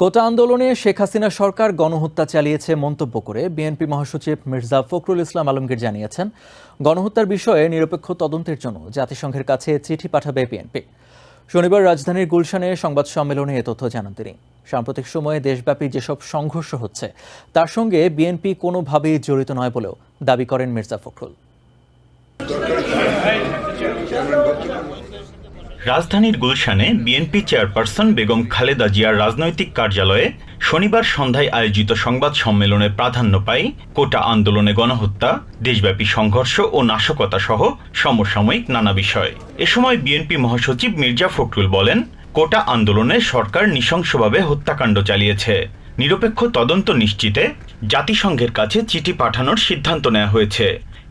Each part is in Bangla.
কোটা আন্দোলনে শেখ হাসিনা সরকার গণহত্যা চালিয়েছে মন্তব্য করে বিএনপি মহাসচিব মির্জা ফখরুল ইসলাম আলমগীর জানিয়েছেন, গণহত্যার বিষয়ে নিরপেক্ষ তদন্তের জন্য জাতিসংঘের কাছে চিঠি পাঠাবে বিএনপি। শনিবার রাজধানীর গুলশানে সংবাদ সম্মেলনে এ তথ্য জানান তিনি। সাম্প্রতিক সময়ে দেশব্যাপী যেসব সংঘর্ষ হচ্ছে, তার সঙ্গে বিএনপি কোনোভাবেই জড়িত নয় বলেও দাবি করেন মির্জা ফখরুল। রাজধানীর গুলশানে বিএনপি চেয়ারপারসন বেগম খালেদা জিয়ার রাজনৈতিক কার্যালয়ে শনিবার সন্ধ্যায় আয়োজিত সংবাদ সম্মেলনে প্রাধান্য পায় কোটা আন্দোলনে গণহত্যা, দেশব্যাপী সংঘর্ষ ও নাশকতা সহ সমসাময়িক নানা বিষয়। এ সময় বিএনপি মহাসচিব মির্জা ফখরুল বলেন, কোটা আন্দোলনে সরকার নৃশংসভাবে হত্যাকাণ্ড চালিয়েছে। নিরপেক্ষ তদন্ত নিশ্চিতে জাতিসংঘের কাছে চিঠি পাঠানোর সিদ্ধান্ত নেওয়া হয়েছে।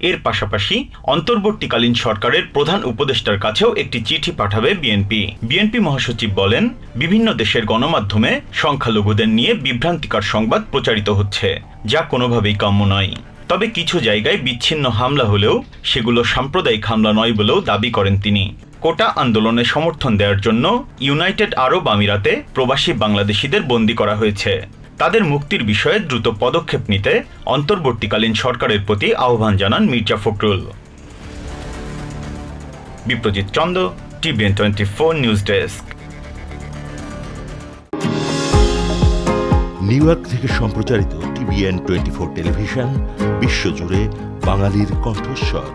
এর পাশাপাশি অন্তর্বর্তীকালীন সরকারের প্রধান উপদেষ্টার কাছেও একটি চিঠি পাঠাবে বিএনপি। বিএনপি মহাসচিব বলেন, বিভিন্ন দেশের গণমাধ্যমে সংখ্যালঘুদের নিয়ে বিভ্রান্তিকর সংবাদ প্রচারিত হচ্ছে, যা কোনোভাবেই কাম্য নয়। তবে কিছু জায়গায় বিচ্ছিন্ন হামলা হলেও সেগুলো সাম্প্রদায়িক হামলা নয় বলেও দাবি করেন তিনি। কোটা আন্দোলনে সমর্থন দেওয়ার জন্য ইউনাইটেড আরব আমিরাতে প্রবাসী বাংলাদেশিদের বন্দী করা হয়েছে। তাদের মুক্তির বিষয়ে দ্রুত পদক্ষেপ নিতে অন্তর্বর্তীকালীন সরকারের প্রতি আহ্বান জানান Mirza Fakhrul. Biprajit Chanda TVN twenty four news desk. New York সম্প্রচারিত টিভিএন টোয়েন্টি ফোর টেলিভিশন, বিশ্বজুড়ে বাঙালির কণ্ঠস্বর।